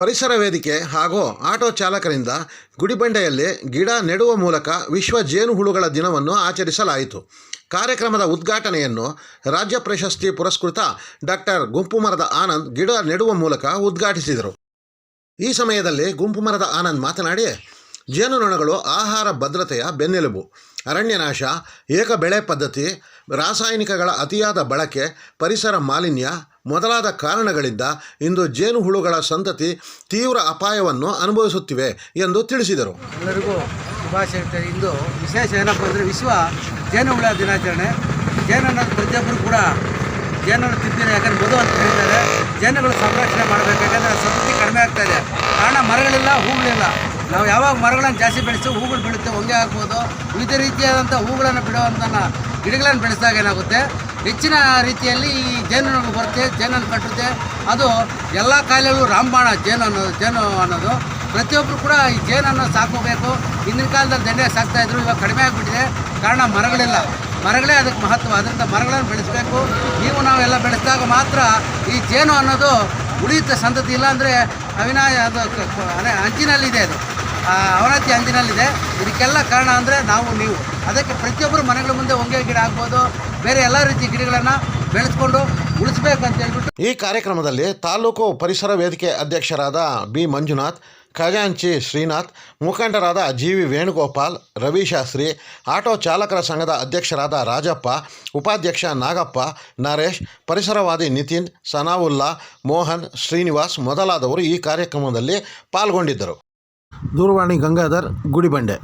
ಪರಿಸರ ವೇದಿಕೆ ಹಾಗೂ ಆಟೋ ಚಾಲಕರಿಂದ ಗುಡಿಬಂಡೆಯಲ್ಲಿ ಗಿಡ ನೆಡುವ ಮೂಲಕ ವಿಶ್ವ ಜೇನುಹುಳುಗಳ ದಿನವನ್ನು ಆಚರಿಸಲಾಯಿತು. ಕಾರ್ಯಕ್ರಮದ ಉದ್ಘಾಟನೆಯನ್ನು ರಾಜ್ಯ ಪ್ರಶಸ್ತಿ ಪುರಸ್ಕೃತ ಡಾಕ್ಟರ್ ಗುಂಪುಮರದ ಆನಂದ್ ಗಿಡ ನೆಡುವ ಮೂಲಕ ಉದ್ಘಾಟಿಸಿದರು. ಈ ಸಮಯದಲ್ಲಿ ಗುಂಪು ಮರದ ಆನಂದ್ ಮಾತನಾಡಿ, ಜೇನುನೊಣಗಳು ಆಹಾರ ಭದ್ರತೆಯ ಬೆನ್ನೆಲುಬು, ಅರಣ್ಯನಾಶ ಏಕ ಬೆಳೆ ಪದ್ಧತಿ, ರಾಸಾಯನಿಕಗಳ ಅತಿಯಾದ ಬಳಕೆ, ಪರಿಸರ ಮಾಲಿನ್ಯ ಮೊದಲಾದ ಕಾರಣಗಳಿಂದ ಇಂದು ಜೇನುಹುಳುಗಳ ಸಂತತಿ ತೀವ್ರ ಅಪಾಯವನ್ನು ಅನುಭವಿಸುತ್ತಿವೆ ಎಂದು ತಿಳಿಸಿದರು. ಎಲ್ಲರಿಗೂ ಶುಭಾಶಯ ಇಂದು ವಿಶೇಷ ಏನಪ್ಪ ಅಂದರೆ ವಿಶ್ವ ಜೇನುಹುಳ ದಿನಾಚರಣೆ. ಜೇನು ಅನ್ನೋದು ಪ್ರತಿಯೊಬ್ಬರು ಕೂಡ ಜೇನನ್ನು ತಿಂತೀನಿ ಯಾಕಂದರೆ ಮಧು ಅಂತ ಹೇಳಿದ್ದಾರೆ ಜೇನುಗಳು ಸಂರಕ್ಷಣೆ ಮಾಡಬೇಕು, ಯಾಕಂದರೆ ಸಂತತಿ ಕಡಿಮೆ ಆಗ್ತಾ ಇದೆ. ಕಾರಣ ಮರಗಳಿಲ್ಲ, ಹೂಗಳಿಲ್ಲ. ನಾವು ಯಾವಾಗ ಮರಗಳನ್ನು ಜಾಸ್ತಿ ಬೆಳೆಸ್ತೀವಿ ಹೂಗಳು ಬೆಳೆಯುತ್ತೆ ಹೊಂಗೆ ಆಗ್ಬೋದು. ವಿವಿಧ ರೀತಿಯಾದಂಥ ಹೂಗಳನ್ನು ಬಿಡುವಂಥ ಗಿಡಗಳನ್ನು ಬೆಳೆಸಿದಾಗ ಏನಾಗುತ್ತೆ? ಹೆಚ್ಚಿನ ರೀತಿಯಲ್ಲಿ ಈ ಜೇನು ಬರುತ್ತೆ, ಜೇನನ್ನು ಕಟ್ಟುತ್ತೆ. ಅದು ಎಲ್ಲ ಕಾಯಿಲೆಗಳು ರಾಮಬಾಣ ಜೇನು ಅನ್ನೋದು ಜೇನು ಅನ್ನೋದು. ಪ್ರತಿಯೊಬ್ಬರು ಕೂಡ ಈ ಜೇನನ್ನು ಸಾಕೋಬೇಕು ಹಿಂದಿನ ಕಾಲದಲ್ಲಿ ದಂಡೆ ಸಾಕ್ತಾ ಇದ್ರು, ಇವಾಗ ಕಡಿಮೆ ಆಗಿಬಿಟ್ಟಿದೆ. ಕಾರಣ ಮರಗಳಿಲ್ಲ. ಮರಗಳೇ ಅದಕ್ಕೆ ಮಹತ್ವ. ಅದರಿಂದ ಮರಗಳನ್ನು ಬೆಳೆಸಬೇಕು. ನೀವು ನಾವೆಲ್ಲ ಬೆಳೆಸಿದಾಗ ಮಾತ್ರ ಈ ಜೇನು ಅನ್ನೋದು ಉಳಿಯುತ್ತೆ ಸಂತತಿ. ಇಲ್ಲ ಅಂದರೆ ಅವಿನಾಯ ಅದು ಅದೇ ಅಂಚಿನಲ್ಲಿದೆ ಅದು. ಅವನತಿ ಅಂಚಿನಲ್ಲಿದೆ ಇದಕ್ಕೆಲ್ಲ ಕಾರಣ ಅಂದರೆ ನಾವು, ನೀವು. ಅದಕ್ಕೆ ಪ್ರತಿಯೊಬ್ಬರು ಮನೆಗಳ ಮುಂದೆ ಬೇರೆ ಎಲ್ಲ ರೀತಿ ಗಿಡಗಳನ್ನು ಬೆಳೆಸ್ಕೊಂಡು ಅಂತ ಹೇಳ್ಬಿಟ್ಟು ಈ ಕಾರ್ಯಕ್ರಮದಲ್ಲಿ ತಾಲೂಕು ಪರಿಸರ ವೇದಿಕೆ ಅಧ್ಯಕ್ಷರಾದ ಬಿ ಮಂಜುನಾಥ್, ಖಜಾಂಚಿ ಶ್ರೀನಾಥ್, ಮುಖಂಡರಾದ G V Venugopal Ravi Shastri auto ಚಾಲಕರ ಸಂಘದ ಅಧ್ಯಕ್ಷರಾದ ರಾಜಪ್ಪ, ಉಪಾಧ್ಯಕ್ಷ ನಾಗಪ್ಪ, ನರೇಶ್, ಪರಿಸರವಾದಿ ನಿತಿನ್, ಸನಾವುಲ್ಲಾ, ಮೋಹನ್, ಶ್ರೀನಿವಾಸ್ ಮೊದಲಾದವರು ಈ ಕಾರ್ಯಕ್ರಮದಲ್ಲಿ ಪಾಲ್ಗೊಂಡಿದ್ದರು. ದೂರವಾಣಿ ಗಂಗಾಧರ್, ಗುಡಿಬಂಡೆ.